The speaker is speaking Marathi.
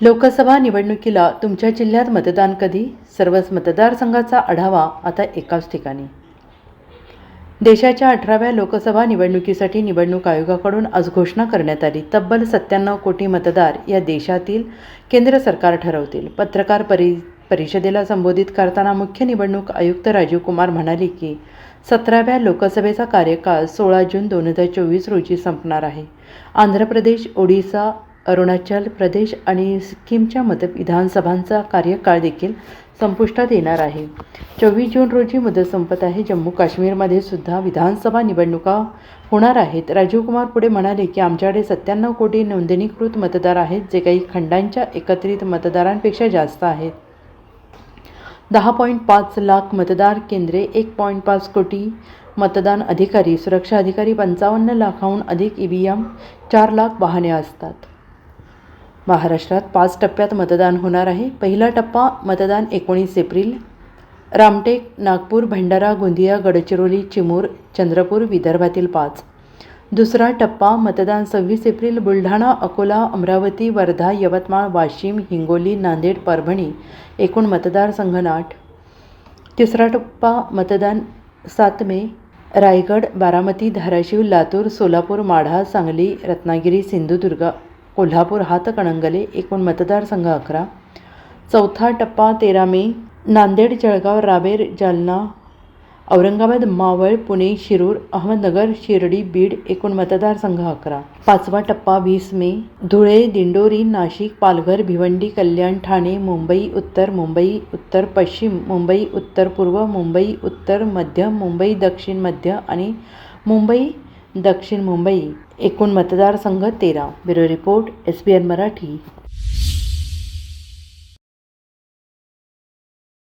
लोकसभा निवडणुकीला तुमच्या जिल्ह्यात मतदान कधी? सर्वच मतदारसंघाचा आढावा आता एकाच ठिकाणी. देशाच्या अठराव्या लोकसभा निवडणुकीसाठी निवडणूक आयोगाकडून आज घोषणा करण्यात आली. तब्बल सत्त्याण्णव कोटी मतदार या देशातील केंद्र सरकार ठरवतील. पत्रकार परि परिषदेला संबोधित करताना मुख्य निवडणूक आयुक्त राजीव कुमार म्हणाले की सतराव्या लोकसभेचा कार्यकाळ सोळा जून दोन हजार चोवीस रोजी संपणार आहे. आंध्र प्रदेश ओडिसा अरुणाचल प्रदेश आणि सिक्कीमच्या मत विधानसभांचा कार्यकाळ देखील संपुष्टात येणार आहे. चोवीस जून रोजी मुदत संपत आहे. जम्मू काश्मीरमध्ये सुद्धा विधानसभा निवडणुका होणार आहेत. राजीव कुमार पुढे म्हणाले की आमच्याकडे सत्त्याण्णव कोटी नोंदणीकृत मतदार आहेत जे काही खंडांच्या एकत्रित मतदारांपेक्षा जास्त आहेत. दहा पॉईंट पाच लाख मतदार केंद्रे एक पॉईंट पाच कोटी मतदान अधिकारी सुरक्षा अधिकारी पंचावन्न लाखाहून अधिक ई व्ही एम चार लाख वाहने असतात. महाराष्ट्रात पाच टप्प्यात मतदान होणार आहे. पहिला टप्पा मतदान एकोणीस एप्रिल. रामटेक नागपूर भंडारा गोंदिया गडचिरोली चिमूर चंद्रपूर विदर्भातील पाच. दुसरा टप्पा मतदान सव्वीस एप्रिल. बुलढाणा अकोला अमरावती वर्धा यवतमाळ वाशिम हिंगोली नांदेड परभणी एकूण मतदारसंघ आठ. तिसरा टप्पा मतदान सात मे. रायगड बारामती धाराशिव लातूर सोलापूर माढा सांगली रत्नागिरी सिंधुदुर्ग कोल्हापूर हातकणंगले एकूण मतदारसंघ अकरा. चौथा टप्पा तेरा मे नांदेड जळगाव रावेर जालना औरंगाबाद मावळ पुणे शिरूर अहमदनगर शिर्डी बीड एकूण मतदारसंघ अकरा. पाचवा टप्पा वीस मे धुळे दिंडोरी नाशिक पालघर भिवंडी कल्याण ठाणे मुंबई उत्तर मुंबई उत्तर पश्चिम मुंबई उत्तर पूर्व मुंबई उत्तर मध्य मुंबई दक्षिण मध्य आणि मुंबई दक्षिण मुंबई एकूण मतदारसंघ तेरा. Bureau report S B N Marathi.